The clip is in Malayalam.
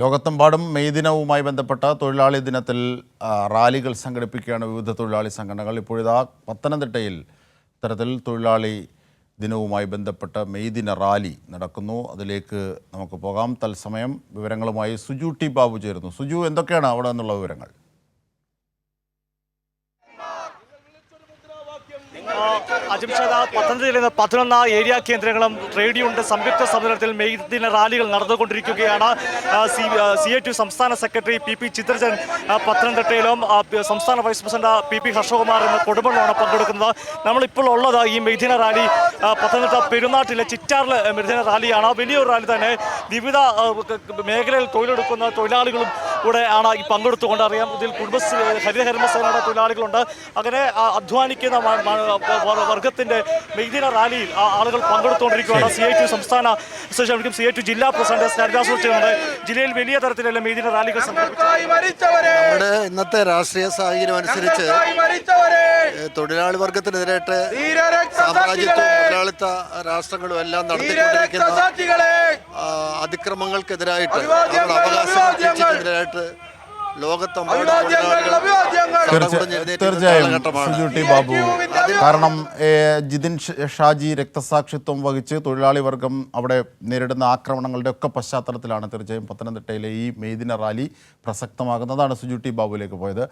ലോകത്തെമ്പാടും മെയ് ദിനവുമായി ബന്ധപ്പെട്ട തൊഴിലാളി ദിനത്തിൽ റാലികൾ സംഘടിപ്പിക്കുകയാണ് വിവിധ തൊഴിലാളി സംഘടനകൾ. ഇപ്പോഴിതാ പത്തനംതിട്ടയിൽ ഇത്തരത്തിൽ തൊഴിലാളി ദിനവുമായി ബന്ധപ്പെട്ട മെയ് ദിന റാലി നടക്കുന്നു. അതിലേക്ക് നമുക്ക് പോകാം. തത്സമയം വിവരങ്ങളുമായി സുജു ടി ബാബു ചേരുന്നു. സുജു എന്തൊക്കെയാണ് അവിടെ നിന്നുള്ള വിവരങ്ങൾ? അജിംഷാദ പത്തനംതിട്ടയിൽ നിന്ന് പതിനൊന്ന് ഏരിയ കേന്ദ്രങ്ങളും ട്രേഡ് യൂണിയന്റെ സംയുക്ത സമ്മേളനത്തിൽ മെയ് ദിന റാലികൾ നടന്നുകൊണ്ടിരിക്കുകയാണ്. സി എ ടു സംസ്ഥാന സെക്രട്ടറി പി പി ചിത്രജൻ പത്തനംതിട്ടയിലും സംസ്ഥാന vice president P P Harshakumar എന്ന കൊടുമണ്ണമാണ് പങ്കെടുക്കുന്നത്. നമ്മളിപ്പോൾ ഉള്ളത് ഈ മെയ്ദിന റാലി പത്തനംതിട്ട പെരുന്നാട്ടിലെ ചിറ്റാറിലെ മെയ്ദിന റാലിയാണ്. വലിയൊരു റാലി തന്നെ. വിവിധ മേഖലയിൽ തൊഴിലെടുക്കുന്ന തൊഴിലാളികളും കൂടെ ആണ് ഈ പങ്കെടുത്തുകൊണ്ട് അറിയാം. ഇതിൽ കുടുംബശ്രീ ഹരിതകർമ്മസേനയുടെ തൊഴിലാളികളുണ്ട്. അങ്ങനെ അധ്വാനിക്കുന്ന വർഗത്തിന്റെ മെയ്ദിന റാലിയിൽ ആ ആളുകൾ പങ്കെടുത്തുകൊണ്ടിരിക്കുകയാണ്. സി ഐ ടി സംസ്ഥാന അസോസിയേഷൻ സി ഐ ടി ജില്ലാ പ്രസിഡന്റ് ചെയ്യുന്നുണ്ട് ജില്ലയിൽ വലിയ തരത്തിലുള്ള മെയ്ദിന റാലികൾ നമ്മുടെ ഇന്നത്തെ രാഷ്ട്രീയ സാഹചര്യം അനുസരിച്ച് തൊഴിലാളി വർഗത്തിനെതിരായിട്ട് സാമ്രാജ്യത്വം മുതലാളിത്ത രാഷ്ട്രങ്ങളും എല്ലാം നടത്തിക്കൊണ്ടിരിക്കുന്ന അതിക്രമങ്ങൾക്കെതിരായിട്ട് അവരുടെ തീർച്ചയായും ബാബു. കാരണം ജിതിൻ ഷാജി രക്തസാക്ഷിത്വം വഹിച്ച് തൊഴിലാളി വർഗം അവിടെ നേരിടുന്ന ആക്രമണങ്ങളുടെ ഒക്കെ പശ്ചാത്തലത്തിലാണ് തീർച്ചയായും പത്തനംതിട്ടയിലെ ഈ മെയ്ദിന റാലി പ്രസക്തമാകുന്നതാണ് സുജു ടി ബാബുവിലേക്ക് പോയത്.